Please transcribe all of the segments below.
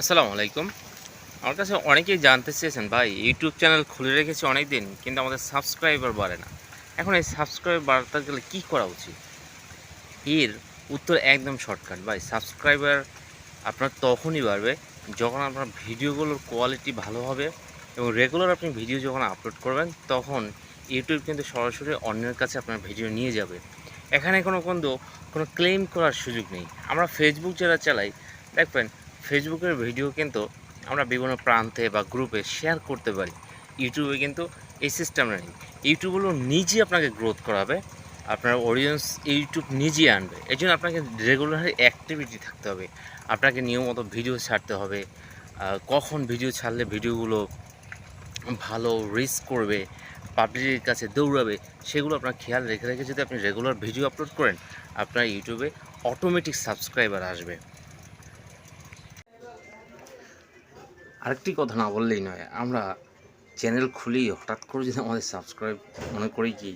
আসসালামু আলাইকুম। আমার কাছে অনেকেই জানতে চেয়েছেন, ভাই ইউটিউব চ্যানেল খুলে রেখেছি অনেক দিন কিন্তু আমাদের সাবস্ক্রাইবার বাড়ে না। এখন এই সাবস্ক্রাইবার বাড়তে গেলে কী করা উচিত? এর উত্তর একদম শর্টকাট ভাই সাবস্ক্রাইবার আপনার তখনই বাড়বে যখন আপনার ভিডিওগুলোর কোয়ালিটি ভালো হবে এবং রেগুলার আপনি ভিডিও যখন আপলোড করবেন, তখন ইউটিউব কিন্তু সরাসরি অন্যের কাছে আপনার ভিডিও নিয়ে যাবে। এখানে কোনো কিন্তু কোনো ক্লেম করার সুযোগ নেই। আমরা ফেসবুক যারা চালাই, দেখবেন ফেসবুকের ভিডিও কিন্তু আমরা বিভিন্ন প্রান্তে বা গ্রুপে শেয়ার করতে পারি। ইউটিউবে কিন্তু এই সিস্টেমটা নেই। ইউটিউব হলো নিজে আপনাকে গ্রোথ করাবে। আপনার অডিয়েন্স ইউটিউব নিজে আনবে। এই জন্য আপনাকে রেগুলার অ্যাক্টিভিটি থাকতে হবে। আপনাকে নিয়মিত ভিডিও ছাড়তে হবে। কখন ভিডিও ছাড়লে ভিডিওগুলো ভালো রিস্ক করবে পাবলিকের কাছে দৌড়াবে, সেগুলো আপনার খেয়াল রেখে রেখে যদি আপনি রেগুলার ভিডিও আপলোড করেন, আপনার ইউটিউবে অটোমেটিক সাবস্ক্রাইবার আসবে। আরেকটি কথা না বললেই নয়, আমরা চ্যানেল খুলি হঠাৎ করে যদি আমাদের সাবস্ক্রাইব মনে করি কি,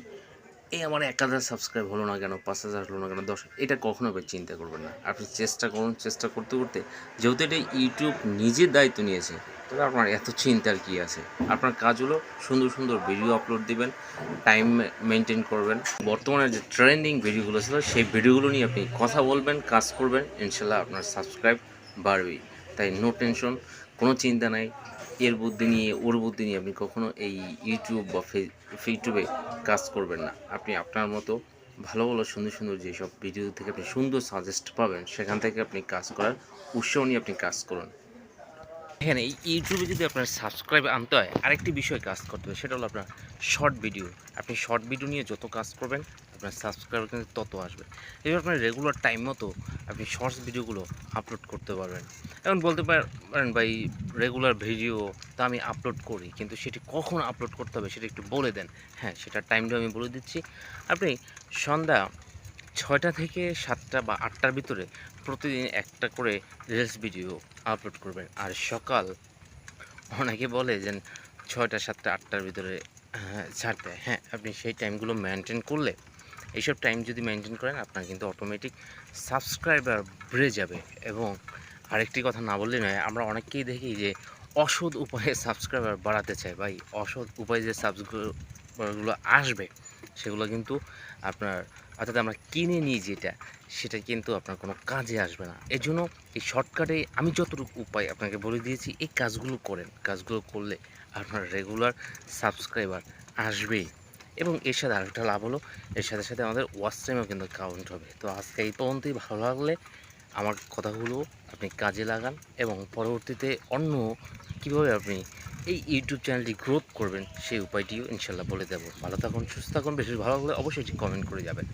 এই আমার এক হাজার সাবস্ক্রাইব হলো না কেন, পাঁচ হাজার হলো না কেন, দশ এটা কখনো চিন্তা করবেন না। আপনি চেষ্টা করুন, চেষ্টা করতে করতে, যেহেতু এটা ইউটিউব নিজের দায়িত্ব নিয়েছে, তবে আপনার এত চিন্তার কি আছে? আপনার কাজ হলো সুন্দর সুন্দর ভিডিও আপলোড দিবেন টাইম মেনটেন করবেন। বর্তমানে যে ট্রেন্ডিং ভিডিওগুলো ছিল, সেই ভিডিওগুলো নিয়ে আপনি কথা বলবেন, কাজ করবেন, ইনশাল্লাহ আপনার সাবস্ক্রাইব বাড়বেই। তাই নো টেনশন কোনো চিন্তা নাই। এর বুদ্ধি নিয়ে, ওর বুদ্ধি নিয়ে আপনি কখনো এই ইউটিউব বা ইউটিউবে কাজ করবেন না। আপনি আপনার মতো ভালো ভালো সুন্দর সুন্দর যেসব ভিডিও থেকে আপনি সুন্দর সাজেস্ট পাবেন, সেখান থেকে আপনি কাজ করার উৎসাহ নিয়ে আপনি কাজ করুন। এখানে ইউটিউবে যদি আপনার সাবস্ক্রাইব আনতে হয়, আরেকটি বিষয় কাজ করতে হবে, সেটা হলো আপনার শর্ট ভিডিও আপনি শর্ট ভিডিও নিয়ে যত কাজ করবেন, আপনার সাবস্ক্রাইব কিন্তু তত আসবে। এবার আপনার রেগুলার টাইম মতো আপনি শর্টস ভিডিওগুলো আপলোড করতে পারবেন। এখন বলতে পারেন ভাই রেগুলার ভিডিও তা আমি আপলোড করি, কিন্তু সেটি কখন আপলোড করতে হবে সেটা একটু বলে দেন। হ্যাঁ সেটা টাইমটা আমি বলে দিচ্ছি। আপনি সন্ধ্যা ছয়টা থেকে সাতটা বা আটটার ভিতরে প্রতিদিন একটা করে রিলস ভিডিও আপলোড করবেন। আর সকাল অনেকে বলে যে ছয়টা সাতটা আটটার ভিতরে হ্যাঁ, ছাড়তে হ্যাঁ আপনি সেই টাইমগুলো মেনটেন করলে এইসব টাইম যদি মেনটেন করেন আপনার কিন্তু অটোমেটিক সাবস্ক্রাইবার বেড়ে যাবে। এবং আরেকটি কথা না বললে নয় আমরা অনেককেই দেখি যে অসৎ উপায়ে সাবস্ক্রাইবার বাড়াতে চাই ভাই অসৎ উপায়ে যে সাবস্ক্রাইবারগুলো আসবে সেগুলো কিন্তু আপনার অর্থাৎ আমরা কিনে নিই যেটা, সেটা কিন্তু আপনার কোনো কাজে আসবে না। এর জন্য এই শর্টকাটে আমি যতটুকু উপায় আপনাকে বলে দিয়েছি, এই কাজগুলো করেন। কাজগুলো করলে আপনার রেগুলার সাবস্ক্রাইবার আসবেই। এবং এর সাথে আরেকটা লাভ হলো, এর সাথে সাথে আমাদের ওয়াচ টাইমও কিন্তু কাউন্ট হবে। তো আজকে এই পর্যন্তই, ভালো লাগলে আমার কথাগুলো আপনি কাজে লাগান এবং পরবর্তীতে অন্য কীভাবে আপনি এই ইউটিউব চ্যানেলটি গ্রোথ করবেন, সেই উপায়টিও ইনশাল্লাহ বলে দেবো। ভালো থাকুন, সুস্থ থাকুন, বেশি ভালো লাগলে অবশ্যই কমেন্ট করে যাবেন।